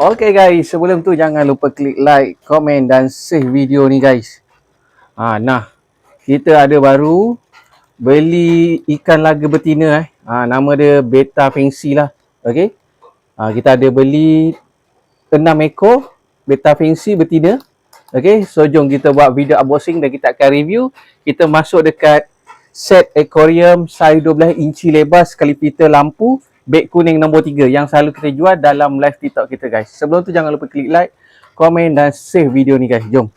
Okay guys, sebelum tu jangan lupa klik like, komen dan save video ni guys. Ha, nah, kita ada baru beli ikan laga betina eh. Ha, nama dia Beta Fancy lah. Okay. Ha, kita ada beli 6 ekor Beta Fancy betina. Okay, so jom kita buat video unboxing dan kita akan review. Kita masuk dekat set aquarium saiz 12 inci lebar sekali pita lampu beg kuning nombor 3 yang selalu kita jual dalam live TikTok kita guys. Sebelum tu jangan lupa klik like, komen dan save video ni guys. Jom.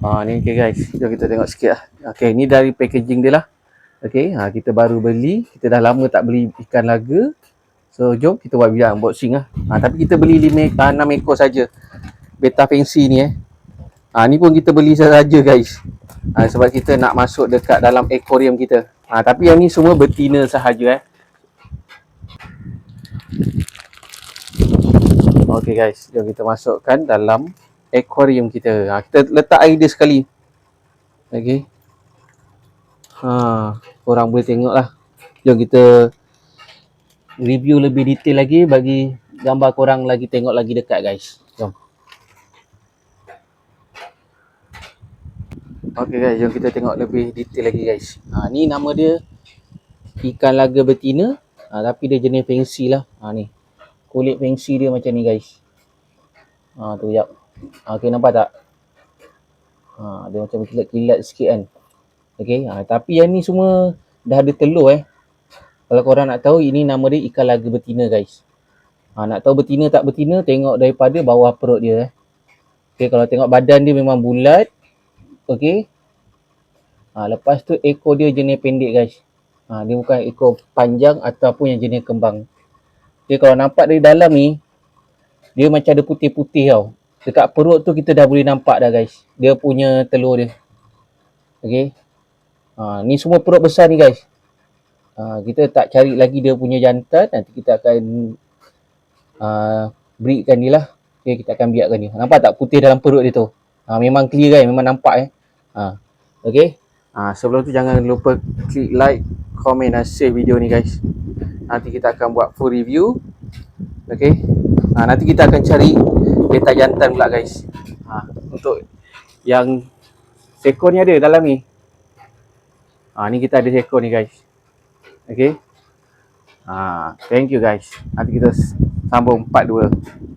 Ha ni okay guys. Jom kita tengok sikit lah. Okay ni dari packaging dia lah. Okay ha, kita baru beli. Kita dah lama tak beli ikan laga. So jom kita buat video unboxing lah. Ha, tapi kita beli 5 ha, 6 ekor saja. Beta fancy ni eh. Ha, ni pun kita beli saja guys. Ha, sebab kita nak masuk dekat dalam aquarium kita. Ha, tapi yang ni semua betina sahaja eh. Okay guys, jom kita masukkan dalam aquarium kita. Ha, kita letak air dia sekali. Okay. Ha, korang boleh tengok lah. Jom kita review lebih detail lagi bagi gambar korang lagi tengok lagi dekat guys. Okay guys, jom kita tengok lebih detail lagi guys. Ha, ni nama dia ikan laga betina. Ha, tapi dia jenis fancy lah. Ha, ni. Kulit fancy dia macam ni guys. Ha, tu jap. Ha, okay, nampak tak? Ha, dia macam kilat-kilat sikit kan. Okay, ha, tapi yang ni semua dah ada telur eh. Kalau korang nak tahu, ini nama dia ikan laga betina guys. Ha, nak tahu betina tak betina, tengok daripada bawah perut dia eh. Okay, kalau tengok badan dia memang bulat. Okay. Ha, lepas tu ekor dia jenis pendek guys. Ha, dia bukan ekor panjang ataupun yang jenis kembang. Okay, kalau nampak dari dalam ni, dia macam ada putih-putih tau. Dekat perut tu kita dah boleh nampak dah guys. Dia punya telur dia. Okay. Ha, ni semua perut besar ni guys. Ha, kita tak cari lagi dia punya jantan. Nanti kita akan uh, breedkan dia lah. Okay, kita akan biarkan dia. Nampak tak putih dalam perut dia tu? Ha, memang clear kan? Memang nampak eh. Ha, okay. Ha, sebelum tu jangan lupa klik like, komen dan share video ni guys. Nanti kita akan buat full review. Okay. Ha, nanti kita akan cari beta jantan pula guys. Ha, untuk yang sekor ni ada dalam ni. Ha, ni kita ada sekor ni guys. Okay. Ha, thank you guys. Nanti kita sambung part 2.